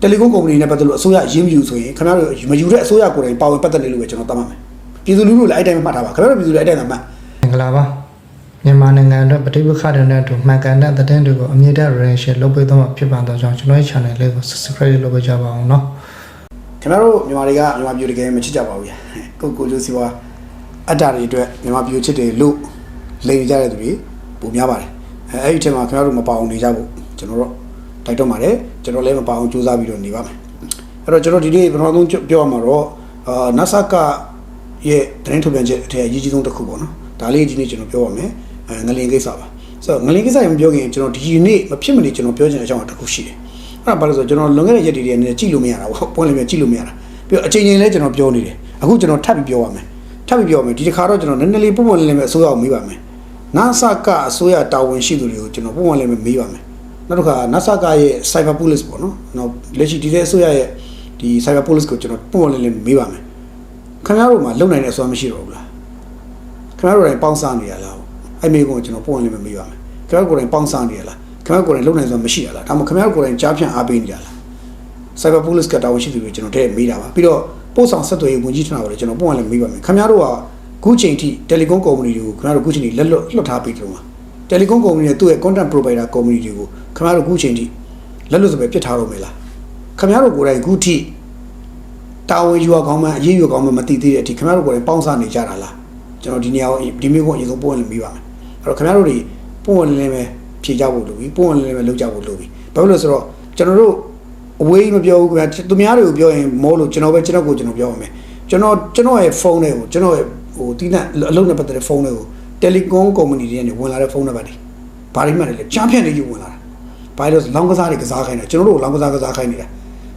တယ်လီကွန်ကုမ္ပဏီနဲ့ပတ်သက်လို့အစိုးရရင်းမယူဆိုရင်ခင်ဗျားတို့မယူတဲ့အစိုးရကိုယ်တိုင်ပါဝင်ပတ်သက်နေလို့ပဲကျွန်တော်သတ်မှတ်မယ်ပြည်သူလူထုလည်းအဲ့တိုင်းပဲမှတ်ထားပါခင်ဗျားတို့ပြည်သူလည်းအဲ့တိုင်းသာမှတ် မင်္ဂလာပါမြန်မာနိုင်ငံအတွက်ပဋိပက္ခတွေနဲ့အတူမှန်ကန်တဲ့သတင်းတွေကိုအမြင့်တဲ့ relation လုပ်ပေးသွားမှာဖြစ်ပါတော့ကြောင့်ကျွန်တော်ရဲ့ channel လေးကို subscribe လုပ်ပေးကြပါအောင်เนาะ ခင်ဗျားတို့မြန်မာတွေကမြန်မာပြည်တကယ်မချစ်ကြပါဘူးညာကိုကိုလူစီဝါအတ္တတွေအတွက်မြန်မာပြည်ချစ်တယ်လို့လိန်ကြတဲ့သူတွေပုံများပါတယ်အဲအဲ့ဒီအထက်မှာခင်ဗျားတို့မပါအောင်နေကြဖို့ကျွန်တော်တို့ တိုက်တော့ပါတယ်ကျွန်တော်လည်းမပါအောင်ကြိုးစားပြီးတော့နေပါမယ်အဲ့တော့ကျွန်တော်ဒီနေ့ပထမဆုံးပြောရမှာတော့အာ NASA ကရဲ့သတင်းထုတ်ပြန်ချက်အထက်အရေးကြီးဆုံးတစ်ခုပေါ့နော်ဒါလေးဒီနေ့ကျွန်တော်ပြောပါမယ်အဲငလင်ကိစ္စပါဆိုတော့ငလင်ကိစ္စရင်မပြောခင်ကျွန်တော်ဒီနေ့မဖြစ်မနေကျွန်တော်ပြောချင်တဲ့အကြောင်းအတစ်ခုရှိတယ်အဲ့ဒါဘာလို့ဆိုတော့ကျွန်တော်လွန်ခဲ့တဲ့ရက်တွေတည်းကနေကြည့်လို့မရတာပေါ့ပွင့်လည်းမကြည့်လို့မရတာပြီးတော့အချိန်ချင်းလည်းကျွန်တော်ပြောနေတယ်အခုကျွန်တော်ထပ်ပြီးပြောပါမယ်ထပ်ပြီးပြောမယ်ဒီတစ်ခါတော့ကျွန်တော်နည်းနည်းလေးပုံပုံလေးလေးပဲအစိုးရကိုမေးပါမယ် NASA ကအစိုးရတာဝန်ရှိသူတွေကိုကျွန်တော်ပုံပုံလေးပဲမေးပါမယ် နောက်တစ်ခါ NASA ကရဲ့ Cyber Police ပေါ့နော်နောက်လက်ရှိဒီတဲ့အစိုးရရဲ့ဒီ Cyber Police ကိုကျွန်တော်ပုံပုံလေးလေးမေးပါမယ်ခင်ဗျားတို့မှာလုံနိုင်တဲ့အစွမ်းမရှိတော့ဘူးလားခင်ဗျားတို့တိုင်းပေါင်းစားနေရလားအဲ့မေးကိုကျွန်တော်ပုံပုံလေးပဲမေးပါမယ်ခင်ဗျားတို့ကိုယ်တိုင်ပေါင်းစားနေရလားခင်ဗျားတို့ကိုယ်တိုင်လုံနိုင်စွမ်းမရှိရလားဒါမှမဟုတ်ခင်ဗျားတို့ကိုယ်တိုင်ကြားဖြန့်အားပေးနေရလား Cyber Police ကတာဝန်ရှိသူတွေကျွန်တော်တဲ့မေးတာပါပြီးတော့ပို့ဆောင်ဆက်သွယ်ရေးဝန်ကြီးဌာနကိုလည်းကျွန်တော်ပုံမှန်လည်းမေးပါမယ်ခင်ဗျားတို့ကခုချိန်ထိတယ်လီကွန်ကုမ္ပဏီတွေကိုခင်ဗျားတို့ခုချိန်ထိလက်လွတ်လွတ်ထားပြီးတော့မှာ တယ်လီကွန်ကုမ္ပဏီနဲ့သူ့ရဲ့ content provider ကုမ္ပဏီတွေကိုခင်ဗျားတို့ခုချိန်ထိလက်လွတ်စပယ်ပြစ်ထားတော့မယ်လားခင်ဗျားတို့ကိုယ်တိုင်ခုထိတာဝန်ယူအောင်မှအရေးယူအောင်မှမသိသေးတဲ့အထိခင်ဗျားတို့ကိုယ်တိုင်ပေါင်းစားနေကြတာလားကျွန်တော်ဒီနေရာကိုဒီမျိုးကိုအရင်ဆုံးပုံဝင်မေးပါမယ်အဲ့တော့ခင်ဗျားတို့တွေပုံဝင်လည်းပဲဖြေကြဖို့လိုပြီပုံဝင်လည်းပဲလုပ်ကြဖို့လိုပြီဘာလို့လဲဆိုတော့ကျွန်တော်တို့အဝေးမပြောဘူးခင်ဗျာသူများတွေကိုပြောရင်မောလို့ကျွန်တော်ပဲကျွန်တော်ကိုကျွန်တော်ပြောရမယ်ကျွန်တော်ကျွန်တော်ရဲ့ဖုန်းတွေကိုကျွန်တော်ရဲ့ဟိုတီးနှံအလုပ်နဲ့ပတ်သက်တဲ့ဖုန်းတွေကို တယ်လီကွန်ကုမ္ပဏီတွေကနေဝင်လာတဲ့ဖုန်းနံပါတ်တွေဘာတွေမှလည်းကြားဖြန့်နေယူဝင်လာတာဘာလို့လောင်းကစားတွေကစားခိုင်းတာကျွန်တော်တို့လောင်းကစားကစားခိုင်းနေတာ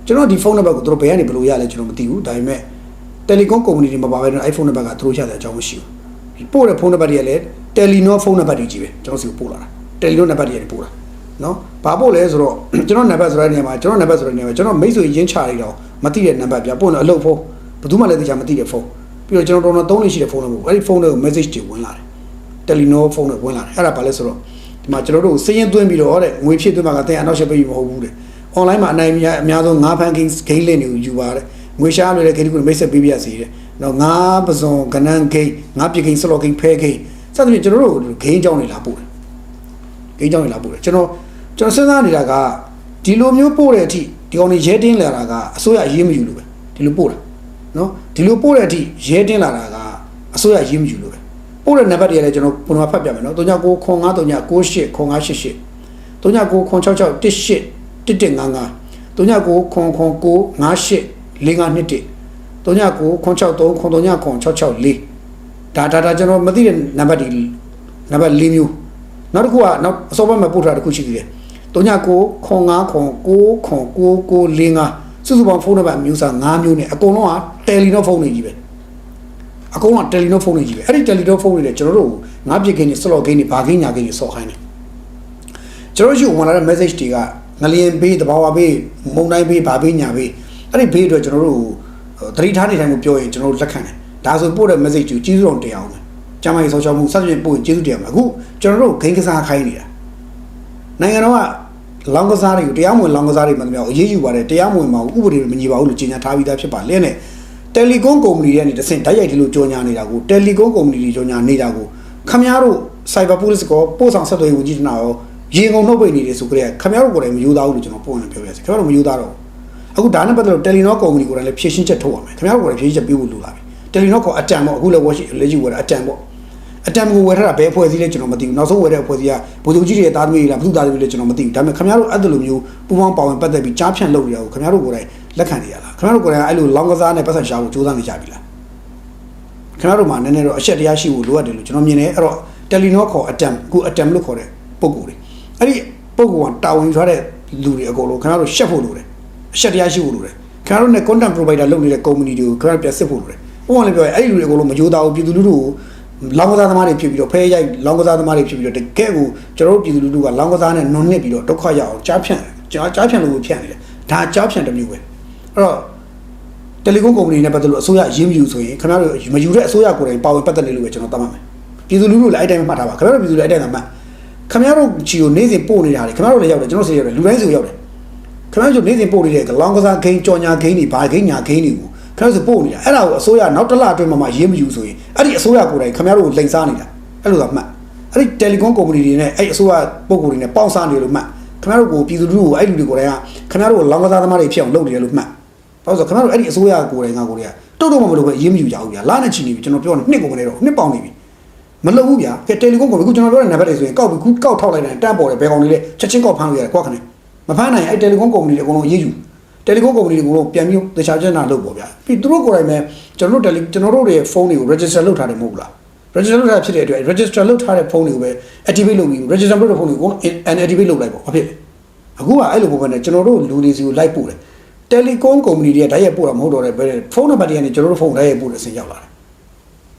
ကျွန်တော်ဒီဖုန်းနံပါတ်ကိုသူတို့ဘယ်ကနေဘယ်လိုရလဲကျွန်တော်မသိဘူးဒါပေမဲ့တယ်လီကွန်ကုမ္ပဏီတွေမပါဘဲနဲ့ iPhone နံပါတ်ကသူတို့ရတဲ့အကြောင်းမရှိဘူးပို့တဲ့ဖုန်းနံပါတ်တွေကလည်းတယ်လီနောဖုန်းနံပါတ်တွေကြီးပဲကျွန်တော်စီကိုပို့လာတာတယ်လီနောနံပါတ်တွေကနေပို့တာနော်ဘာပို့လဲဆိုတော့ကျွန်တော်နံပါတ်ဆိုတဲ့နေရာမှာကျွန်တော်နံပါတ်ဆိုတဲ့နေရာမှာကျွန်တော်မိတ်ဆွေရင်းချရတော့မသိတဲ့နံပါတ်ပြပို့နေအလုပ်ဖုန်းဘယ်သူမှလည်းသိချာမသိတဲ့ဖုန်းပြီးတော့ကျွန်တော်တော်တော်သုံးလို့ရှိတဲ့ဖုန်းတွေပေါ့အဲ့ဒီဖုန်းတွေကို message တွေဝင်လာတယ် တယ်လီနိုဖုန်းတွေဝင်လာတယ်အဲ့ဒါဘာလဲဆိုတော့ဒီမှာကျွန်တော်တို့စရင်းသွင်းပြီးတော့တဲ့ငွေဖြည့်သွင်းမှာကတဲ့အနောက်ရှက်ပေးပြီးမဟုတ်ဘူးတဲ့ online မှာအနိုင်အများဆုံး9ဖန် game game လင့်တွေကိုယူပါတယ်ငွေရှားလို့တဲ့ game ကိုမိတ်ဆက်ပေးပြရစီတဲ့နော်9ပစုံကနန်း game 9ပြ game slot game ဖဲ game စသဖြင့်ကျွန်တော်တို့ game ကြောင်းတွေလာပို့တယ်ဂိမ်းကြောင်းတွေလာပို့တယ်ကျွန်တော်ကျွန်တော်စဉ်းစားနေတာကဒီလိုမျိုးပို့တဲ့အထိဒီကောင်တွေရဲတင်းလာတာကအစိုးရရေးမယူလို့ပဲဒီလိုပို့တာနော်ဒီလိုပို့တဲ့အထိရဲတင်းလာတာကအစိုးရရေးမယူလို့ ပဲပို့တဲ့နံပါတ်တွေလည်းကျွန်တော်ပုံမှန်ဖတ်ပြမယ်နော်39ခွန်9 39 98ခွန်988 39ခွန်66 18 1155 39ခွန်ခွန်9 58 4521 39ခွန်63ခွန်39ခွန်664ဒါဒါဒါကျွန်တော်မသိတဲ့နံပါတ်တွေနံပါတ်၄မျိုးနောက်တစ်ခုကနောက်အစောပိုင်းမှာပို့ထားတစ်ခုရှိသေးတယ်39ခွန်9ခွန်9ခွန်9945စုစုပေါင်းဖုန်းနံပါတ်မျိုးစား5မျိုးနဲ့အကုန်လုံးကတယ်လီနောဖုန်းတွေကြီးပဲ အကုန်လုံးကတယ်လီနောဖုန်းတွေကြီးပဲအဲ့ဒီတယ်လီနောဖုန်းတွေလည်းကျွန်တော်တို့ငါးပြစ်ခင်းနေစလော့ခင်းနေဘာခင်းညာခင်းနေဆော့ခိုင်းတယ်ကျွန်တော်တို့ရှိဝင်လာတဲ့ message တွေကငလျင်ဘေးတဘာဝဘေးမုန်တိုင်းဘေးဘာဘေးညာဘေးအဲ့ဒီဘေးအတွက်ကျွန်တော်တို့သတိထားနေတိုင်းကိုပြောရင်ကျွန်တော်တို့လက်ခံတယ်ဒါဆိုပို့တဲ့ message ကိုကြီးစုအောင်တရားအောင်တယ်ကျမ်းမာရေးဆောက်ရှောက်မှုစသဖြင့်ပို့ရင်ကျေးဇူးတင်ရမှာအခုကျွန်တော်တို့ဂိမ်းကစားခိုင်းနေတာနိုင်ငံတော်ကလောင်းကစားတွေကိုတရားမဝင်လောင်းကစားတွေမှန်တယ်အရေးယူပါတယ်တရားမဝင်ပါဘူးဥပဒေတွေမညီပါဘူးလို့ကြေညာထားပြီးသားဖြစ်ပါလင်းနဲ့ တယ်လီကွန်ကုမ္ပဏီတွေကနေတဆင့်ဓာတ်ရိုက်ဒီလိုကြော်ညာနေတာကိုတယ်လီကွန်ကုမ္ပဏီတွေကြော်ညာနေတာကိုခမများတို့ Cyber Police ကိုပို့ဆောင်ဆက်သွယ်ရေးဝန်ကြီးဌာနရောရေငုံနှုတ်ပိတ်နေတယ်ဆိုကြတဲ့ခမများတို့ကိုယ်တိုင်မယူသားဘူးလို့ကျွန်တော်ပုံနဲ့ပြောပြရစီခမများတို့မယူသားတော့အခုဒါနဲ့ပတ်သက်လို့တယ်လီနောကုမ္ပဏီကိုယ်တိုင်လည်းဖြည့်ရှင်းချက်ထုတ်ရမယ်ခမများတို့ကိုယ်တိုင်ဖြည့်ရှင်းချက်ပေးဖို့လိုလာပြီတယ်လီနောကအတန်ပေါ့အခုလည်းဝက်ရှိလက်ရှိဝယ်တာအတန်ပေါ့အတံကိုဝယ်ထားတာဘယ်အဖွဲ့အစည်းလဲကျွန်တော်မသိဘူးနောက်ဆုံးဝယ်တဲ့အဖွဲ့အစည်းကဗိုလ်ချုပ်ကြီးတွေရဲ့သားသမီးတွေလားဘယ်သူသားသမီးလဲကျွန်တော်မသိဘူးဒါပေမဲ့ခင်ဗျားတို့အဲ့လိုမျိုးပူပေါင်းပါဝင်ပတ်သက်ပြီးကြားဖြန့်လုပ်နေတာကိုခင်ဗျားတို့ကိုယ်တိုင် လက်ခံနေရလားခင်ဗျားတို့ကိုယ်တိုင်အဲ့လိုလောင်းကစားနဲ့ပတ်သက်ရှာဖို့ကြိုးစားနေကြပြီလားခင်ဗျားတို့မှာနည်းနည်းတော့အချက်တရားရှိဖို့လိုအပ်တယ်လို့ကျွန်တော်မြင်တယ်အဲ့တော့တယ်လီနောခေါ်အတံကိုအတံလို့ခေါ်တဲ့ပုံကိုယ်တွေအဲ့ဒီပုံကိုကတာဝန်ယူထားတဲ့လူတွေအကုန်လုံးခင်ဗျားတို့ရှက်ဖို့လိုတယ်အချက်တရားရှိဖို့လိုတယ်ခင်ဗျားတို့ ਨੇ content provider လုပ်နေတဲ့ company တွေကိုခင်ဗျားပြန်စစ်ဖို့လိုတယ်ဥပမာလည်းပြောရင်အဲ့ဒီလူတွေအကုန်လုံးမကြိုးသားဘူးပြည်သူလူထုကိုလောင်းကစားသမားတွေဖြစ်ပြီးတော့ဖဲရိုက်လောင်းကစားသမားတွေဖြစ်ပြီးတော့တကယ့်ကိုကျွန်တော်တို့ပြည်သူလူထုကလောင်းကစားနဲ့နွန်နစ်ပြီးတော့ဒုက္ခရအောင်ကြားဖြန့်ကြားကြားဖြန့်လို့ဖြန့်နေတယ်ဒါကြားဖြန့်တစ်မျိုးပဲအဲ့ တော့တယ်လီကွန်ကုမ္ပဏီနဲ့ပတ်သက်လို့အစိုးရရင်းမယူဆိုရင်ခင်ဗျားတို့မယူတဲ့အစိုးရကိုယ်တိုင်ပါဝင်ပတ်သက်နေလို့ပဲကျွန်တော်သတ်မှတ်မယ်ပြည်သူလူထုလည်းအဲ့တိုင်းမှတ်ထားပါခင်ဗျားတို့ပြည်သူလည်းအဲ့တိုင်းသာမှတ်ခင်ဗျားတို့ချီကိုနေ့စဉ်ပို့နေတာလေခင်ဗျားတို့လည်းရောက်တယ်ကျွန်တော်စီရောက်တယ်လူတိုင်းစီကိုရောက်တယ်ခင်ဗျားတို့နေ့စဉ်ပို့နေတဲ့ကလောင်းကစားဂိမ်းကြော်ညာဂိမ်းတွေဘာဂိမ်းညာဂိမ်းတွေကိုခင်ဗျားတို့ပို့နေတာအဲ့ဒါကိုအစိုးရနောက်တစ်လအတွင်းမှာမှရေးမယူဆိုရင်အဲ့ဒီအစိုးရကိုယ်တိုင်ခင်ဗျားတို့ကိုလိန်စားနေတာအဲ့လိုသာမှတ်အဲ့ဒီတယ်လီကွန်ကုမ္ပဏီတွေနဲ့အဲ့အစိုးရပုံကိုယ်တွေနဲ့ပေါင်းစားနေလို့မှတ်ခင်ဗျားတို့ကိုပြည်သူလူထုကိုအဲ့လူတွေကိုယ်တိုင်ကခင်ဗျားတို့ကိုလောင်းကစားသမားတွေဖြစ်အောင်လုပ်နေတယ်လို့မှတ် ဘာလို့ဆိုခင်ဗျားတို့အဲ့ဒီအစိုးရကိုယ်တိုင်ကကိုယ်တိုင်ကတုတ်တော့မှမလုပ်ပဲရေးမယူကြဘူးဗျာလာနဲ့ချီနေပြီကျွန်တော်ပြောနေနှစ်ကုန်ကနေတော့နှစ်ပေါင်နေပြီမလုပ်ဘူးဗျာကဲတယ်လီကွန်ကိုခုကျွန်တော်ပြောတဲ့နံပါတ်တွေဆိုရင်ကောက်ပြီးခုကောက်ထောက်လိုက်တယ်တန်းပေါ်တယ်ဘယ်ကောင်တွေလဲချက်ချင်းကောက်ဖမ်းလို့ရတယ်ကွာခနဲ့မဖမ်းနိုင်အဲ့တယ်လီကွန်ကုမ္ပဏီတွေအကုန်လုံးရေးယူတယ်လီကွန်ကုမ္ပဏီတွေအကုန်လုံးပြန်ပြီးတခြားချက်နာလုပ်ပေါ့ဗျာပြီးသူတို့ကိုယ်တိုင်ပဲကျွန်တော်တို့တယ်လီကျွန်တော်တို့ရဲ့ဖုန်းတွေကို register လုပ်ထားတယ်မဟုတ်ဘူးလား register လုပ်ထားဖြစ်တဲ့အတွက် register လုပ်ထားတဲ့ဖုန်းတွေကိုပဲ activate လုပ်ပြီး register လုပ်တဲ့ဖုန်းတွေကို unactivate လုပ်လိုက်ပေါ့ဘာဖြစ်လဲအခုကအဲ့လိုပုံပဲနဲ့ကျွန်တော်တို့လူတွေစီကိုလိုက်ပို့တယ် တယ်လီကွန်ကုမ္ပဏီတွေကဓာတ်ရိုက်ပို့တာမဟုတ်တော့တဲ့ဘယ်ဖုန်းနံပါတ်တွေကနေကျွန်တော်တို့ဖုန်းဓာတ်ရိုက်ပို့တဲ့အဆင့်ရောက်လာတယ်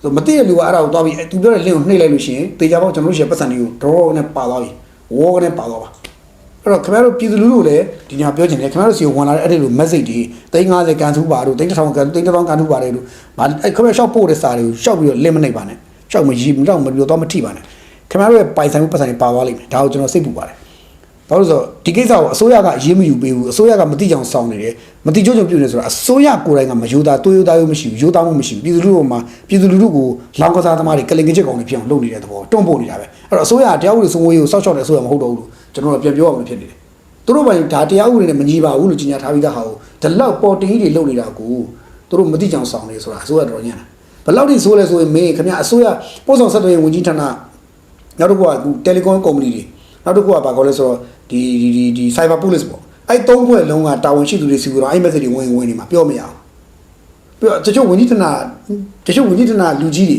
ဆိုမသိတဲ့လူကအဲ့ဒါကိုသွားပြီးသူပြောတဲ့ link ကိုနှိပ်လိုက်လို့ရှိရင်တေချာပေါက်ကျွန်တော်တို့ရှယ်ပတ်စံတွေကို draw နဲ့ပါသွားပြီဝေါနဲ့ပါသွားပါအဲ့တော့ခင်ဗျားတို့ပြည်သူလူထုလည်းဒီညပြောချင်တယ်ခင်ဗျားတို့စီကိုဝင်လာတဲ့အဲ့ဒီလို message တွေ350ကန်ထူပါတို့3000ကန်3000ကန်ထူပါတယ်တို့ဗာအဲ့ခင်ဗျားရှောက်ပို့တဲ့စာတွေကိုရှောက်ပြီးတော့ link မနှိပ်ပါနဲ့ရှောက်မရီမတော့မပြောတော့မထိပါနဲ့ခင်ဗျားတို့ရဲ့ပိုင်ဆိုင်မှုပတ်စံတွေပါသွားလိမ့်မယ်ဒါကိုကျွန်တော်စိတ်ပူပါတယ် ဘာလို့လဲဆိုတော့ဒီကိစ္စကိုအစိုးရကရေးမယူပေးဘူးအစိုးရကမတိကြအောင်စောင့်နေတယ်မတိကြုံကြုံပြုနေဆိုတာအစိုးရကိုယ်တိုင်ကမယူတာတွေးယူတာရောမရှိဘူးယူတာမှမရှိဘူးပြည်သူလူထုမှာပြည်သူလူထုကိုလောင်းကစားသမားတွေကလင်ကချက်ကောင်တွေဖြစ်အောင်လုပ်နေတဲ့သဘောတွန့်ပို့နေတာပဲအဲ့တော့အစိုးရကတရားဥပဒေစိုးမိုးရေးကိုစောင့်ရှောက်တဲ့အစိုးရမဟုတ်တော့ဘူးလို့ကျွန်တော်တို့ပြန်ပြောရမှာဖြစ်နေတယ်သူတို့ဘာလို့ဒါတရားဥပဒေနဲ့မညီပါဘူးလို့ကြီးညာထားပြီးသားဟာကိုဒီလောက်ပေါ်တင်ကြီးတွေလုပ်နေတာကိုသူတို့မတိကြအောင်ဆောင်နေဆိုတာအစိုးရတော်ညံ့တာဘယ်လောက်ထိဆိုးလဲဆိုရင်မင်းခင်ဗျအစိုးရပို့ဆောင်ဆက်သွယ်ရေးဝန်ကြီးဌာနနောက်တစ်ခုကအခု telecom ကုမ္ပဏီတွေနောက်တစ်ခုကဘာခေါ်လဲဆိုတော့ ဒီဒီဒီဒီ cyber police ပေါ့အဲ့သုံးဖွဲ့လုံးကတာဝန်ရှိသူတွေစီကတော့အဲ့ message တွေဝင်ဝင်နေမှာပြောမရအောင်ပြီးတော့တချို့ဝန်ကြီးဌာနတချို့ဝန်ကြီးဌာနလူကြီးတွေ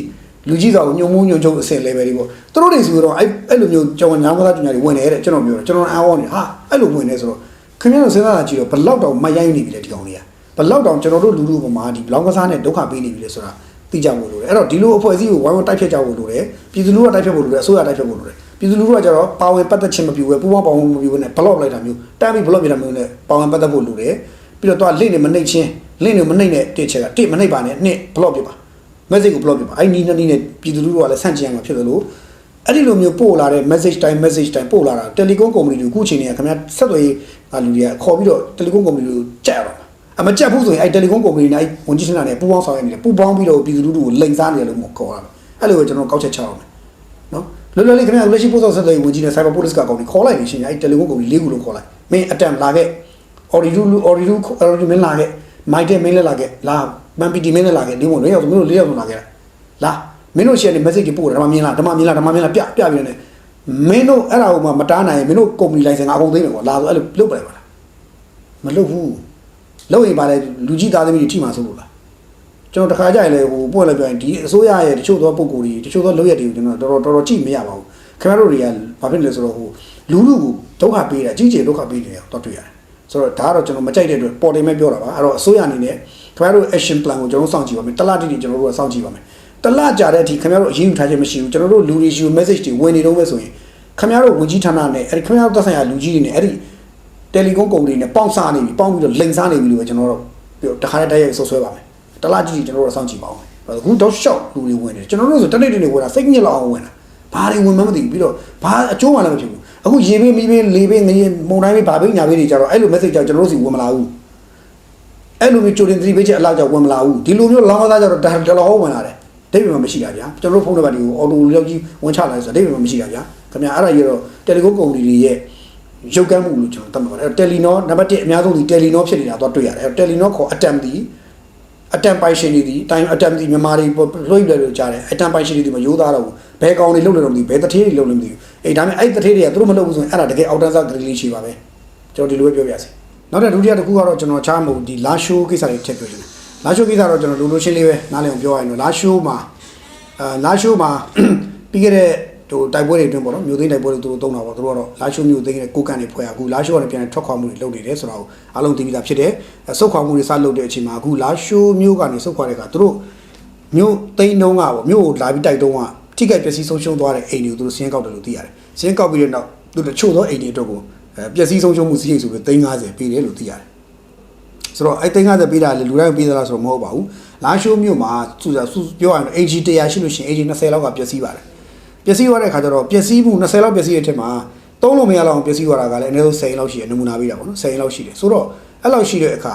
လူကြီးဆိုညုံမှုညုံချုပ်အဆင့် level တွေပေါ့သူတို့တွေစီကတော့အဲ့အဲ့လိုမျိုးကျောင်းညောင်းကစားပညာတွေဝင်နေတယ်ကျွန်တော်ပြောတယ်ကျွန်တော်အားဟောနေဟာအဲ့လိုဝင်နေဆိုတော့ခင်ဗျားတို့စဉ်းစားတာကြည့်တော့ဘလောက်တောင်မတ်ရိုင်းနေပြီလေဒီကောင်တွေကဘလောက်တောင်ကျွန်တော်တို့လူလူပေါ်မှာဒီလောင်းကစားနဲ့ဒုက္ခပေးနေပြီလေဆိုတာသိကြဖို့လိုတယ်အဲ့တော့ဒီလိုအဖွဲ့အစည်းကိုဝိုင်းဝန်းတိုက်ဖြတ်ကြဖို့လိုတယ်ပြည်သူလူထုကတိုက်ဖြတ်ဖို့လိုတယ်အစိုးရတိုက်ဖြတ်ဖို့လိုတယ် ပြည်သူလူထုကကြတော့ပါဝင်ပတ်သက်ခြင်းမပြုဘဲပူးပေါင်းပါဝင်မပြုဘဲနဲ့ block လိုက်တာမျိုးတမ်းပြီး block ပြတာမျိုးနဲ့ပါဝင်ပတ်သက်ဖို့လိုတယ်ပြီးတော့တော့လင့်နေမနှိပ်ချင်းလင့်နေမနှိပ်နဲ့တစ်ချက်ကတစ်မနှိပ်ပါနဲ့နှစ် block ပြပါ message ကို block ပြပါအဲ့ဒီနှစ်နည်းနဲ့ပြည်သူလူထုကလည်းဆန့်ကျင်ရမှာဖြစ်တယ်လို့အဲ့ဒီလိုမျိုးပို့လာတဲ့ message တိုင်း message တိုင်းပို့လာတာ telecom company တွေအခုချိန်နေကခင်ဗျာဆက်သွယ်ရေးလူတွေကခေါ်ပြီးတော့ telecom company တွေကိုကြက်ရတော့အမကြက်ဘူးဆိုရင်အဲ့ telecom company နဲ့အဲ့ဝန်ကြီးဌာနနဲ့ပူးပေါင်းဆောင်ရွက်နေတယ်ပူးပေါင်းပြီးတော့ပြည်သူလူထုကိုလိန်စားနေတယ်လို့ခေါ်တာအဲ့လိုကျွန်တော်ကောက်ချက်ချအောင် မယ်နော်လောလောလေးခင်ဗျာလက်ရှိပို့ဆောင်ဆက်သွယ်ရေးဝန်ကြီးနဲ့ cyber police ကကောင်တွေခေါ်လိုက်နေရှင်အဲ့ telecom company လေးခုလုံးခေါ်လိုက်မင်းအတမ်လာခဲ့ audio audio audio မင်းလာခဲ့ mic တဲ့မင်းလည်းလာခဲ့လာမန်ပီတီမင်းလည်းလာခဲ့ဒီမို့လေးယောက်မင်းတို့လေးယောက်လာခဲ့လာမင်းတို့ရှယ်နေ message တွေပို့တယ်ဓမ္မမြင်လားဓမ္မမြင်လားဓမ္မမြင်လားပြပြပြီးနေမင်းတို့အဲ့ဒါကိုမှမတားနိုင်ရင်မင်းတို့ company license အကုန်သိမ်းမယ်ကွာလာဆိုအဲ့လိုလုပ်ပလိုက်ပါလားမလုပ်ဘူးလုပ်ရင်ပါလေလူကြီးသားသမီးတွေထိမှဆိုလို့လား ကျွန်တော်တခါကြရင်လေဟိုပို့လိုက်ပြန်ဒီအစိုးရရဲ့တချို့သောပုံကိုယ်တွေတချို့သောလုပ်ရက်တွေကိုကျွန်တော်တော်တော်တော်တော်ကြည့်မရပါဘူးခင်ဗျားတို့တွေကဘာဖြစ်လဲဆိုတော့ဟိုလူလူကိုဒုက္ခပေးတာကြီးကျယ်ဒုက္ခပေးနေတယ်တော့တွေ့ရတယ်ဆိုတော့ဒါကတော့ကျွန်တော်မကြိုက်တဲ့အတွက်ပေါ်တင်မဲ့ပြောတာပါအဲ့တော့အစိုးရအနေနဲ့ခင်ဗျားတို့ action plan ကိုကျွန်တော်စောင့်ကြည့်ပါမယ်တလားတိတိကျွန်တော်တို့ကစောင့်ကြည့်ပါမယ်တလားကြာတဲ့အထိခင်ဗျားတို့အရေးယူထားခြင်းမရှိဘူးကျွန်တော်တို့လူတွေယူ message တွေဝင်နေတော့ပဲဆိုရင်ခင်ဗျားတို့ဝန်ကြီးဌာနနဲ့အဲ့ဒီခင်ဗျားတို့သက်ဆိုင်ရာလူကြီးတွေနဲ့အဲ့ဒီတယ်လီကွန်ကုမ္ပဏီနဲ့ပေါင်းစားနေပြီပေါင်းပြီးတော့လိန်စားနေပြီလို့ပဲကျွန်တော်တို့ပြောတခါတည်းတိုက်ရိုက်ဆွဆွဲပါမယ် တလားကြည့်ကြည့်ကျွန်တော်တို့စောင့်ကြည့်ပါအောင်အခုတော့ short လူတွေဝင်နေတယ်ကျွန်တော်တို့ဆိုတနေ့တနေ့ဝင်တာစိတ်ညစ်လောက်အောင်ဝင်တာဘာတွေဝင်မှမသိဘူးပြီးတော့ဘာအကျိုးမှလည်းမဖြစ်ဘူးအခုရေပေးမီးပေးလေပေးငရေမုံတိုင်းပေးဘာပေးညာပေးတွေကြတော့အဲ့လို message ကြောင့်ကျွန်တော်တို့စီဝင်မလာဘူးအဲ့လိုမျိုးကြိုတင်သတိပေးချက်အလောက်ကြောင့်ဝင်မလာဘူးဒီလိုမျိုးလောင်းကစားကြတော့ဒါတော်တော်ဟောဝင်လာတယ်ဒိတ်ပင်မှာမရှိတာဗျာကျွန်တော်တို့ဖုန်းနံပါတ်တွေကိုအော်တိုလောက်ကြီးဝင်ချလာတယ်ဆိုတော့ဒိတ်ပင်မှာမရှိတာဗျာခင်ဗျာအဲ့ဒါကြီးတော့တယ်လီကွန်ကုမ္ပဏီတွေရဲ့ရုပ်ကမ်းမှုလို့ကျွန်တော်သတ်မှတ်ပါတယ်အဲ့တယ်လီနောနံပါတ်1အများဆုံးဒီတယ်လီနောဖြစ်နေတာတော့တွေ့ရတယ်အဲ့တယ်လီနောခေါ်အတမ်ဒီ အတမ်ပိုင်ရှင်တွေဒီတိုင်းအတမ်ဒီမြန်မာတွေလွှိတယ်လို့ကြားတယ်အတမ်ပိုင်ရှင်တွေဒီမရိုးသားတော့ဘူးဘယ်ကောင်တွေလုပ်လဲတော့မသိဘူးဘယ်တထေးတွေလုပ်လဲမသိဘူးအေးဒါပေမဲ့အဲ့တထေးတွေကသူတို့မလုပ်ဘူးဆိုရင်အဲ့ဒါတကယ်အောက်တန်းစားဂရီလီရှိပါပဲကျွန်တော်ဒီလိုပဲပြောပြစီနောက်တဲ့ဒုတိယတစ်ခုကတော့ကျွန်တော်ချားမဟုတ်ဒီလာရှိုးကိစ္စတွေချက်ပြောချင်တယ်လာရှိုးကိစ္စတော့ကျွန်တော်လိုလိုရှင်းလေးပဲနားလည်အောင်ပြောရရင်တော့လာရှိုးမှာအာလာရှိုးမှာပြီးခဲ့တဲ့ ဟိုတိုက်ပွဲတွေအတွင်းပေါ့နော်မြို့သိမ်းတိုက်ပွဲတွေသူတို့တုံးတာပေါ့သူတို့ကတော့လာရှိုးမြို့သိမ်းတဲ့ကိုကန်တွေဖွဲ့ရအခုလာရှိုးကနေပြန်ထွက်ခွာမှုတွေလုပ်နေတယ်ဆိုတော့အားလုံးသိပြီးသားဖြစ်တယ်ဆုတ်ခွာမှုတွေစလုပ်တဲ့အချိန်မှာအခုလာရှိုးမြို့ကနေဆုတ်ခွာတဲ့အခါသူတို့မြို့သိမ်းတုံးကပေါ့မြို့ကိုလာပြီးတိုက်တုံးကထိခိုက်ပျက်စီးဆုံးရှုံးသွားတဲ့အိမ်တွေကိုသူတို့စင်းကောက်တယ်လို့သိရတယ်စင်းကောက်ပြီးတဲ့နောက်သူတို့တချို့သောအိမ်တွေအတွက်ကိုအဲပျက်စီးဆုံးရှုံးမှုစည်းရိမ်ဆိုပြီး350ပေးတယ်လို့သိရတယ်ဆိုတော့အဲ့350ပေးတာလေလူတိုင်းပေးသလားဆိုတော့မဟုတ်ပါဘူးလာရှိုးမြို့မှာသူပြောရရင် AG 100ရှိလို့ရှိရင် AG 20လောက်ကပျက်စီးပါတယ်ပျ က်စီးသွားတဲ့ခါကျတော့ပျက်စီးမှု20လောက်ပျက်စီးတဲ့ထက်မှာသုံးလို့မရတော့အောင်ပျက်စီးသွားတာကလည်းအနည်းဆုံး10လောက်ရှိတယ်နမူနာပေးတာပေါ့နော်10လောက်ရှိတယ်ဆိုတော့အဲ့လောက်ရှိတဲ့အခါ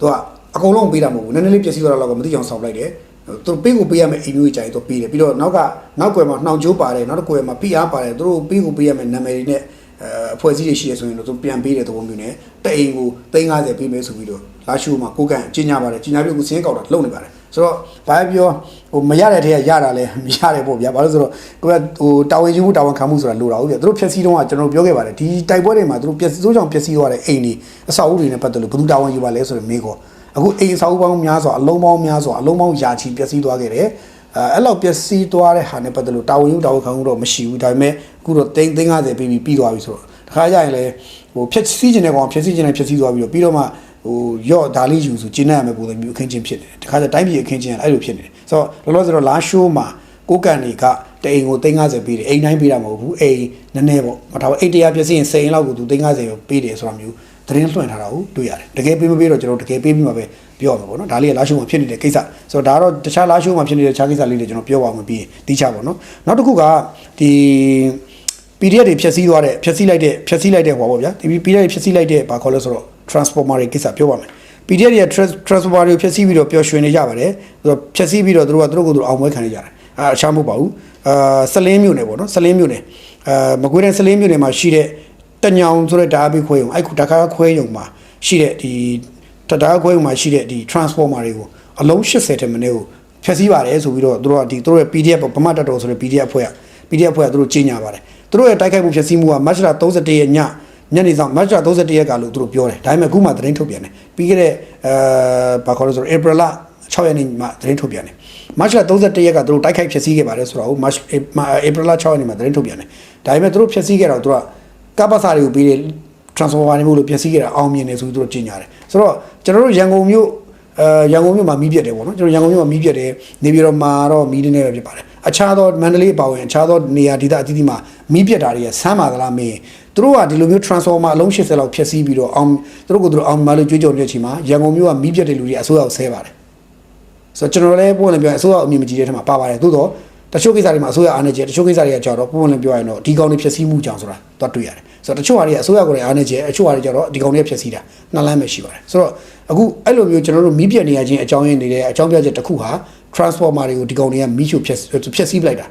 သူကအကုန်လုံးပေးတာမဟုတ်ဘူးနည်းနည်းလေးပျက်စီးသွားတာတော့မသိအောင်ဆောင်လိုက်တယ်သူပေးကိုပေးရမယ်အိမ်မျိုးကြီးကြိုင်သူပေးတယ်ပြီးတော့နောက်ကနောက်ွယ်မှာနှောင်ကျိုးပါတယ်နောက်တစ်ကွယ်မှာ PR ပါတယ်သူတို့ပေးကိုပေးရမယ်နာမည်တွေနဲ့အဲအဖွဲ့အစည်းတွေရှိရဆိုရင်တော့သူပြန်ပေးတဲ့သဘောမျိုးနဲ့တအိမ်ကို350ပေးမယ်ဆိုပြီးတော့လာရှိုးမှာကိုကန်ကြီးညာပါတယ်ကြီးညာပြီးကိုစင်းကောက်တာလုံနေပါတယ် ဆိုတော့ဘာပြောဟိုမရတဲ့တည်းကရတာလဲမရတယ်ပေါ့ဗျာဘာလို့ဆိုတော့ကိုကဟိုတာဝန်ယူမှုတာဝန်ခံမှုဆိုတာလိုတာဟုတ်ဗျာသူတို့ဖြည့်ဆည်းတော့ကကျွန်တော်ပြောခဲ့ပါတယ်ဒီတိုက်ပွဲတွေမှာသူတို့ပျက်စီးစိုးကြောင့်ပျက်စီးသွားတဲ့အိမ်တွေအဆောက်အဦတွေနဲ့ပတ်သက်လို့ဘယ်သူတာဝန်ယူပါလဲဆိုတော့မေးကောအခုအိမ်အဆောက်အဦပေါင်းများစွာအလုံးပေါင်းများစွာအလုံးပေါင်းယာချီပျက်စီးသွားခဲ့တယ်အဲအဲ့လောက်ပျက်စီးသွားတဲ့ဟာနဲ့ပတ်သက်လို့တာဝန်ယူတာဝန်ခံမှုတော့မရှိဘူးဒါပေမဲ့အခုတော့သိန်း350ပြီးပြီးပြီးသွားပြီဆိုတော့တခါကြရင်လည်းဟိုဖြည့်ဆည်းခြင်းတဲ့ကောင်ဖြည့်ဆည်းခြင်းနဲ့ဖြည့်ဆည်းသွားပြီးတော့ပြီးတော့မှ ဟိုရော့ဒါလေးယူဆိုကျင်းနေရမယ်ပုံစံမျိုးအခင်းချင်းဖြစ်နေတယ်တခါကျတိုင်းပြည်အခင်းချင်းကအဲ့လိုဖြစ်နေတယ်ဆိုတော့လောလောဆယ်တော့လာရှိုးမှာကိုကန်တွေကတအိမ်ကို350ပေးတယ်အိမ်တိုင်းပေးတာမဟုတ်ဘူးအိမ်နည်းနည်းပေါ့မထားဘူးအိမ်တရားပြည့်စည်ရင်10အိမ်လောက်ကိုသူ350ပေးတယ်ဆိုတာမျိုးသတင်းလွှင့်ထားတာကိုတွေ့ရတယ်တကယ်ပေးမပေးတော့ကျွန်တော်တကယ်ပေးပြီးမှပဲပြောရမှာပေါ့နော်ဒါလေးကလာရှိုးမှာဖြစ်နေတဲ့ကိစ္စဆိုတော့ဒါကတော့တခြားလာရှိုးမှာဖြစ်နေတဲ့တခြားကိစ္စလေးတွေကျွန်တော်ပြောပါမယ်ပြီးရင်တီးချပါတော့နောက်တစ်ခုကဒီ PDF တွေဖြည့်ဆည်းသွားတဲ့ဖြည့်ဆည်းလိုက်တဲ့ဖြည့်ဆည်းလိုက်တဲ့ဟောပေါ့ဗျာဒီ PDF တွေဖြည့်ဆည်းလိုက်တဲ့ဘာခေါ်လဲဆိုတော့ transformer တွေကိစ္စပြောပါမယ် PDF တွေက transformer တွေဖြည့်ဆည်းပြီးတော့ပျော်ရွှင်နေကြပါတယ်ဆိုတော့ဖြည့်ဆည်းပြီးတော့သူတို့ကသူတို့ကိုယ်သူတို့အောင်ပွဲခံနေကြတယ်အဲအချားမဟုတ်ပါဘူးအာဆလင်းမြို့နယ်ပေါ့နော်ဆလင်းမြို့နယ်အာမကွေးတိုင်းဆလင်းမြို့နယ်မှာရှိတဲ့တညောင်ဆိုတဲ့ဓာတ်ပြီးခွဲရုံအဲ့ခုတခါခွဲရုံမှာရှိတဲ့ဒီဓာတ်ခွဲရုံမှာရှိတဲ့ဒီ transformer တွေကိုအလုံး80တဲ့မနေ့ကိုဖြည့်ဆည်းပါတယ်ဆိုပြီးတော့သူတို့ကဒီသူတို့ရဲ့ PDF ဗမာတက်တော်ဆိုတဲ့ PDF အဖွဲ့က PDF အဖွဲ့ကသူတို့ကြီးညာပါတယ်သူတို့ရဲ့တိုက်ခိုက်မှုဖြစ်စည်းမှုကမတ်လ31ရက်ည ညနေဆောင်မတ်လ31ရက်ကလို့သူတို့ပြောတယ်ဒါပေမဲ့အခုမှသတင်းထုတ်ပြန်တယ်ပြီးခဲ့တဲ့အဲဘာခေါ်လို့ဆိုတော့ April လ6ရက်နေ့မှသတင်းထုတ်ပြန်တယ်မတ်လ31ရက်ကသူတို့တိုက်ခိုက်ဖြစ်စည်းခဲ့ပါတယ်ဆိုတော့မတ် April လ6ရက်နေ့မှသတင်းထုတ်ပြန်တယ်ဒါပေမဲ့သူတို့ဖြစ်စည်းခဲ့တော့သူကကပ္ပစာတွေကိုပြီးတယ် transformer တွေမို့လို့ဖြစ်စည်းခဲ့တာအောင်မြင်တယ်ဆိုပြီးသူတို့ကြီးညာတယ်ဆိုတော့ကျွန်တော်တို့ရန်ကုန်မြို့အဲရန်ကုန်မြို့မှာမီးပြတ်တယ်ပေါ့နော်ကျွန်တော်ရန်ကုန်မြို့မှာမီးပြတ်တယ်နေပြည်တော်မှာတော့မီးနေနေပဲဖြစ်ပါတယ်အခြားသောမန္တလေးပါဝင်အခြားသောနေရာဒေသအသီးသီးမှာမီးပြတ်တာတွေကဆမ်းပါသလားမင်း သူတို့ကဒီလိုမျိုး transformer အလုံး80လောက်ဖျက်ဆီးပြီးတော့အောင်သူတို့ကသူတို့အောင်မလို့ကြွေးကြော်နေတဲ့အချိန်မှာရန်ကုန်မြို့ကမီးပြတ်တဲ့လူတွေအစိုးရကိုဆဲပါတယ်ဆိုတော့ကျွန်တော်လည်းပုံလည်းပြောရင်အစိုးရအမြင်မကြည့်တဲ့ထက်မှာပါပါတယ်သို့တော့တချို့ကိစ္စတွေမှာအစိုးရအားနေကျတချို့ကိစ္စတွေကကြောက်တော့ပုံလည်းပြောရရင်တော့ဒီကောင်တွေဖျက်ဆီးမှုကြောင့်ဆိုတာတော့တွေ့ရတယ်ဆိုတော့တချို့ဟာတွေကအစိုးရကိုယ်တိုင်အားနေကျအချို့ဟာတွေကျတော့ဒီကောင်တွေဖျက်ဆီးတာနှလန်းပဲရှိပါတယ်ဆိုတော့အခုအဲ့လိုမျိုးကျွန်တော်တို့မီးပြတ်နေရခြင်းအကြောင်းရင်းနေတဲ့အကြောင်းပြချက်တစ်ခုဟာ transformer တွေကိုဒီကောင်တွေကမီးရှို့ဖျက်ဖျက်ဆီးပလိုက်တာ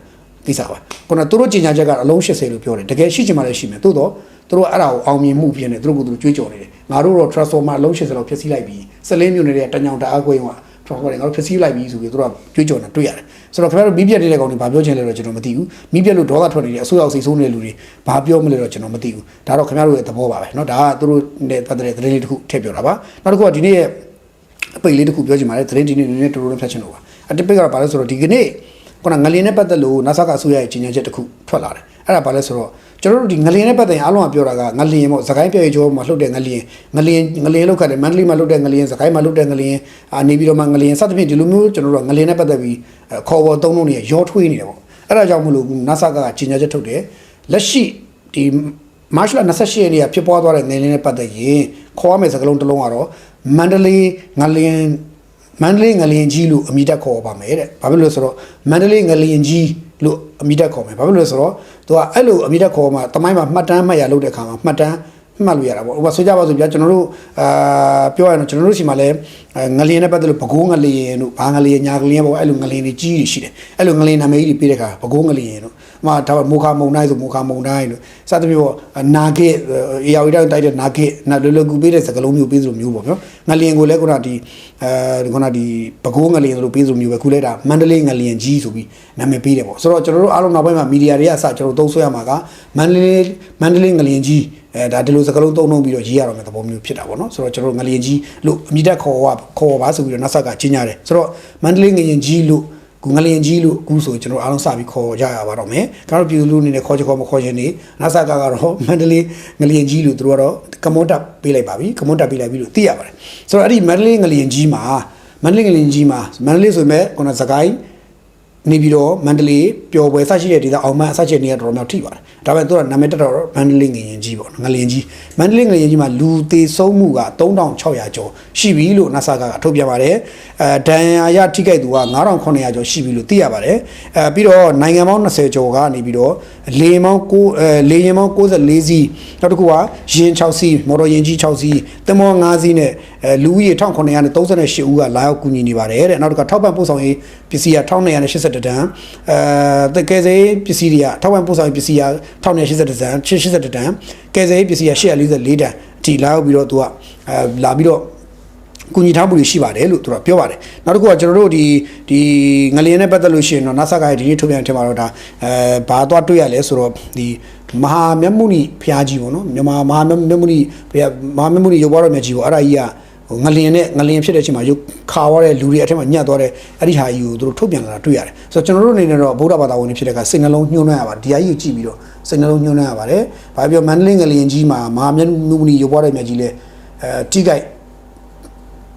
ကိစ္စပါခုနကသူတို့ကြီးညာချက်ကအလုံး80လို့ပြောတယ်တကယ်ရှိချင်မှလည်းရှိမယ်သို့တော့သူတို့အဲ့ဒါကိုအောင်မြင်မှုဖြစ်နေသူတို့ကသူတို့ကြွေးကြော်နေတယ်ငါတို့တော့ transformer အလုံး80လောက်ဖျက်ဆီးလိုက်ပြီးစလင်းမျိုးနေတဲ့တညောင်တအားကွင်းက transformer တွေငါတို့ဖျက်ဆီးလိုက်ပြီးဆိုပြီးသူတို့ကကြွေးကြော်နေတာတွေ့ရတယ်ဆိုတော့ခင်ဗျားတို့မီးပြတ်နေတဲ့ကောင်တွေဘာပြောချင်လဲတော့ကျွန်တော်မသိဘူးမီးပြတ်လို့ဒေါသထွက်နေတဲ့အစိုးရစိတ်ဆိုးနေတဲ့လူတွေဘာပြောမလဲတော့ကျွန်တော်မသိဘူးဒါတော့ခင်ဗျားတို့ရဲ့သဘောပါပဲเนาะဒါကသူတို့နဲ့ပတ်သက်တဲ့သတင်းလေးတစ်ခုထည့်ပြောတာပါနောက်တစ်ခုကဒီနေ့ရဲ့အပိတ်လေးတစ်ခုပြောချင်ပါတယ်သတင်းဒီနေ့နည်းနည်းတူတူနဲ့ဖတ်ချင်လို့ပါအတိတ်ကတော့ဘာလဲဆိုတော့ဒီကနေ့ ခုနငလျင်နဲ့ပတ်သက်လို့ NASA ကအစိုးရရဲ့ကြီးညာချက်တစ်ခုထွက်လာတယ်အဲ့ဒါဘာလဲဆိုတော့ကျွန်တော်တို့ဒီငလျင်နဲ့ပတ်သက်ရင်အားလုံးကပြောတာကငလျင်ပေါ့သခိုင်းပြောရကျော်မှာလှုပ်တဲ့ငလျင်ငလျင်ငလျင်လောက်ခတ်တယ်မန္တလေးမှာလှုပ်တဲ့ငလျင်သခိုင်းမှာလှုပ်တဲ့ငလျင်အာနေပြီးတော့မှငလျင်စသဖြင့်ဒီလိုမျိုးကျွန်တော်တို့ကငလျင်နဲ့ပတ်သက်ပြီးခေါ်ပေါ်သုံးလုံးတွေရောထွေးနေတယ်ပေါ့အဲ့ဒါကြောင့်မလို့ NASA ကကြီးညာချက်ထုတ်တယ်လက်ရှိဒီမတ်လ28ရက်နေ့ကဖြစ်ပွားသွားတဲ့ငလျင်နဲ့ပတ်သက်ရင်ခေါ်ရမယ့်စကားလုံးတစ်လုံးကတော့မန္တလေးငလျင် မန္တလေးငလျင်ကြီးလို့အမိတက်ခေါ်ပါမယ်တဲ့။ဘာဖြစ်လို့လဲဆိုတော့မန္တလေးငလျင်ကြီးလို့အမိတက်ခေါ်မယ်။ဘာဖြစ်လို့လဲဆိုတော့သူကအဲ့လိုအမိတက်ခေါ်မှာတမိုင်းမှာမှတ်တမ်းမှတ်ရလုပ်တဲ့အခါမှာမှတ်တမ်းမှတ်လို့ရတာပေါ့။ဥပမာဆိုကြပါစို့ဗျာကျွန်တော်တို့အာပြောရရင်တော့ကျွန်တော်တို့စီမှာလည်းငလျင်နဲ့ပတ်သက်လို့ဘကိုးငလျင်တို့ဘာငလျင်ညာငလျင်ပေါ့အဲ့လိုငလျင်တွေကြီးတွေရှိတယ်။အဲ့လိုငလျင်နာမည်ကြီးတွေပြီးတဲ့အခါဘကိုးငလျင်တို့။ မှာဒါမိုခါမုံတိုင်းဆိုမိုခါမုံတိုင်းတို့စသဖြင့်ပေါ့နာဂစ်အေယာဝီတိုင်းတိုက်တဲ့နာဂစ်နာလောလောကူပေးတဲ့စကလုံးမျိုးပေးသလိုမျိုးပေါ့နော်။ငလျင်ကိုလည်းခုနဒီအဲဒီခုနဒီဘကိုးငလျင်လို့ပေးသလိုမျိုးပဲခုလဲတာမန္တလေးငလျင်ကြီးဆိုပြီးနာမည်ပေးတယ်ပေါ့။ဆိုတော့ကျွန်တော်တို့အားလုံးနောက်ပိုင်းမှာမီဒီယာတွေကအစကျွန်တော်တို့သုံးဆွဲရမှာကမန္တလေးမန္တလေးငလျင်ကြီးအဲဒါဒီလိုစကလုံးသုံးလုံးပြီးတော့ရေးရတော့မယ့်သဘောမျိုးဖြစ်တာပေါ့နော်ဆိုတော့ကျွန်တော်တို့ငလျင်ကြီးလို့အမိတက်ခေါ်ဝခေါ်ပါဆိုပြီးတော့နောက်ဆက်ကကြီးညာတယ်ဆိုတော့မန္တလေးငလျင်ကြီးလို့ ကူငလျင်ကြီးလို့အခုဆိုကျွန်တော်အားလုံးစပြီးခေါ်ကြရပါတော့မယ်ကျွန်တော်ပြည်သူလူအနေနဲ့ခေါ်ချင်ခေါ်မခေါ်ချင်နေနောက်ဆက်ကကတော့မန္တလေးငလျင်ကြီးလို့သူတို့ကတော့ကမွန်တက်ပေးလိုက်ပါပြီကမွန်တက်ပေးလိုက်ပြီလို့သိရပါတယ်ဆိုတော့အဲ့ဒီမန္တလေးငလျင်ကြီးမှာမန္တလေးငလျင်ကြီးမှာမန္တလေးဆိုရင်ပဲခုနစကိုင်း နေပြီးတော့မန္တလေးပျော်ပွဲစရှိတဲ့ဒေသအောင်မန်းအစရှိတဲ့နေရာတော်တော်များထိပါတယ်ဒါပေမဲ့သူကနာမည်တက်တော့မန္တလေးငရင်ကြီးပေါ့ငလင်ကြီးမန္တလေးငရင်ကြီးမှာလူသေးဆုံးမှုက3600ကျော်ရှိပြီလို့ NASA ကထုတ်ပြန်ပါတယ်အဲဒဏ်ရာရထိခိုက်သူက9900ကျော်ရှိပြီလို့သိရပါတယ်အဲပြီးတော့နိုင်ငံပေါင်း20ကျော်ကနေပြီးတော့လေယာဉ်ပေါင်း9အဲလေယာဉ်ပေါင်း64စီးနောက်တစ်ခုကယာဉ်6စီးမော်တော်ယာဉ်ကြီး6စီးသင်္ဘော5စီးနဲ့အဲလူဦးရေ1938ဦးကလာရောက်ကူညီနေပါတယ်တဲ့နောက်တစ်ခါထောက်ပံ့ပို့ဆောင်ရေးပစ္စည်းက1282တန်းအဲကယ်ဆယ်ရေးပစ္စည်းတွေကထောက်ပံ့ပို့ဆောင်ရေးပစ္စည်းက1282တန်း882တန်းကယ်ဆယ်ရေးပစ္စည်းက844တန်းအထိလာရောက်ပြီးတော့သူကအဲလာပြီးတော့ကူညီထားမှုတွေရှိပါတယ်လို့သူကပြောပါတယ်နောက်တစ်ခုကကျွန်တော်တို့ဒီဒီငလျင်နဲ့ပတ်သက်လို့ရှိရင်တော့ NASA ကဒီနေ့ထုတ်ပြန်ထင်ပါတော့ဒါအဲဘာသွားတွေ့ရလဲဆိုတော့ဒီမဟာမြတ်မုနိဖျားကြီးပေါ့နော်မြန်မာမဟာမြတ်မုနိဘုရားမဟာမြတ်မုနိရုပ်ပွားတော်မြတ်ကြီးပေါ့အဲ့ဒါကြီးက ဟိုငလျင်နဲ့ငလျင်ဖြစ်တဲ့အချိန်မှာရုပ်ခါသွားတဲ့လူတွေအထက်မှာညှက်သွားတဲ့အဲ့ဒီဟာကြီးကိုသူတို့ထုတ်ပြန်လာတာတွေ့ရတယ်ဆိုတော့ကျွန်တော်တို့အနေနဲ့တော့ဗုဒ္ဓဘာသာဝင်တွေဖြစ်တဲ့ကစိတ်နှလုံးညှိုးနှံ့ရပါတယ်ဒီဟာကြီးကိုကြည့်ပြီးတော့စိတ်နှလုံးညှိုးနှံ့ရပါတယ်ဘာပြောမန္တလေးငလျင်ကြီးမှာမဟာမြတ်မုနိရုပ်ပွားတော်မြတ်ကြီးလဲအဲတိကြိုက်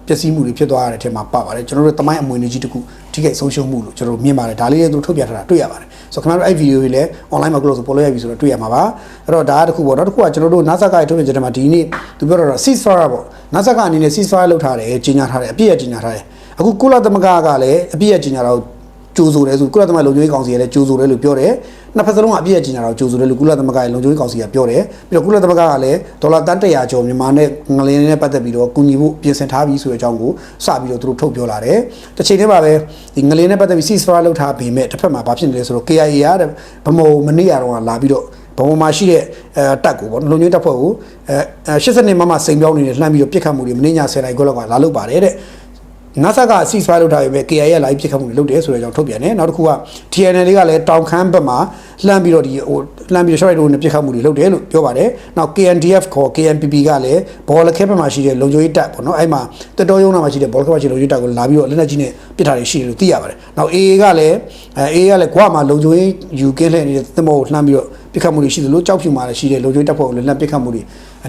ပျက်စီးမှုတွေဖြစ်သွားရတဲ့အထက်မှာပါပါတယ်ကျွန်တော်တို့တမိုင်းအမွေအနှစ်ကြီးတစ်ခုထိခိုက်ဆုံးရှုံးမှုလို့ကျွန်တော်တို့မြင်ပါတယ်ဒါလေးလည်းသူထုတ်ပြထားတာတွေ့ရပါတယ်ဆိုတော့ခင်ဗျားတို့အဲ့ဗီဒီယိုတွေလည်း online မှာ close ပေါ်လို့ရပြီဆိုတော့တွေ့ရမှာပါအဲ့တော့ဒါကတစ်ခုပေါ့နောက်တစ်ခုကကျွန်တော်တို့ NASA ကထုတ်ပြန်ချက်ထဲမှာဒီနေ့သူပြောတော့ ceasefire ပေါ့ NASA ကအနေနဲ့ ceasefire လုပ်ထားတယ်ကြီးညာထားတယ်အပြည့်အကြီးညာထားတယ်အခုကုလသမဂ္ဂကလည်းအပြည့်အကြီးညာတော့ကြိုး ဆိုတယ်ဆိုကုလသမဂ္ဂလုံခြုံရေးကောင်စီကလည်းကြိုးဆိုတယ်လို့ပြောတယ်နှစ်ဖက်စလုံးကအပြည့်အကြီးညာတော့ကြိုးဆိုတယ်လို့ကုလသမဂ္ဂရဲ့လုံခြုံရေးကောင်စီကပြောတယ်ပြီးတော့ကုလသမဂ္ဂကလည်းဒေါ်လာတန်100ကျော်မြန်မာနဲ့ငလင်းနဲ့ပတ်သက်ပြီးတော့ကူညီဖို့ပြင်ဆင်ထားပြီးဆိုတဲ့အကြောင်းကိုစပြီးတော့သူတို့ထုတ်ပြောလာတယ်တစ်ချိန်တည်းမှာပဲဒီငလင်းနဲ့ပတ်သက်ပြီး ceasefire လုပ်ထားပေမဲ့တစ်ဖက်မှာဘာဖြစ်နေလဲဆိုတော့ KIA ရတဲ့ဗမုံမနေ့ကတော့လာပြီးတော့ဘုံမှာရှိတဲ့အဲတက်ကိုပေါ့လုံခြုံရေးတပ်ဖွဲ့ကိုအဲ80နှစ်မှမှစိန်ပြောင်းနေတယ်လှမ်းပြီးတော့ပြစ်ခတ်မှုတွေမနေ့ည10နိုင်ခွဲလောက်ကလာလုပ်ပါတယ်တဲ့ NASA က ceasefire လုပ်ထားပြီပဲ KIA ရဲ့ live ပြစ်ခတ်မှုတွေလုပ်တယ်ဆိုတဲ့အကြောင်းထုတ်ပြန်တယ်နောက်တစ်ခုက TNL လေးကလည်းတောင်ခမ်းဘက်မှာလှမ်းပြီးတော့ဒီဟိုလှမ်းပြီးတော့ short road နဲ့ပြစ်ခတ်မှုတွေလုပ်တယ်လို့ပြောပါတယ်နောက် KNDF ခေါ် KNPP ကလည်းဘောလခဲဘက်မှာရှိတဲ့လုံခြုံရေးတပ်ပေါ့နော်အဲ့မှာတက်တော်ရုံးနာမှာရှိတဲ့ဘောလခဲမှာရှိတဲ့လုံခြုံရေးတပ်ကိုလာပြီးတော့လက်နက်ကြီးနဲ့ပစ်ထားတယ်ရှိတယ်လို့သိရပါတယ်နောက် AA ကလည်းအဲ AA ကလည်းကွာမှာလုံခြုံရေးယူကင်းလှည့်နေတဲ့သင်္ဘောကိုလှမ်းပြီးတော့ပြစ်ခတ်မှုတွေရှိတယ်လို့ကြောက်ဖြူမှာလည်းရှိတယ်လုံခြုံရေးတပ်ဖွဲ့ကိုလည်းလက်ပြစ်ခတ်မှုတွေ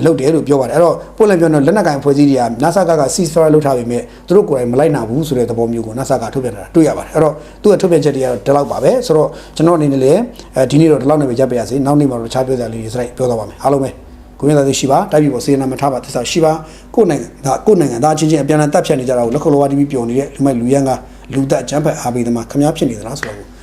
လုပ်တယ်လို့ပြောပါတယ်အဲ့တော့ပို့လည်းပြောတော့လက်နက်ကင်ဖွဲ့စည်းတွေက NASA ကက ceasefire လုပ်ထားပေမဲ့သူတို့ကိုယ်တိုင်မလိုက်နိုင်ဘူးဆိုတဲ့သဘောမျိုးကို NASA ကထုတ်ပြန်တာတွေ့ရပါတယ်အဲ့တော့သူ့ရဲ့ထုတ်ပြန်ချက်တွေကတော့ဒီလောက်ပါပဲဆိုတော့ကျွန်တော်အနေနဲ့လည်းအဲဒီနေ့တော့ဒီလောက်နဲ့ပဲရပ်ပြရစေနောက်နေ့မှာတော့တခြားပြောစရာလေးတွေစလိုက်ပြောတော့ပါမယ်အားလုံးပဲကိုမြတ်သားရှိပါတိုက်ပြီပေါ်စေနာမထားပါသစ္စာရှိပါကိုယ်နိုင်ငံဒါကိုယ်နိုင်ငံသားချင်းချင်းအပြန်အလှန်တပ်ဖြတ်နေကြတာကိုလက်ခလောဝါတီဗီပျော်နေတဲ့လူမိုက်လူရန်ကလူသက်အချမ်းဖက်အားပေးသမားခမားဖြစ်နေသလားဆိုတော့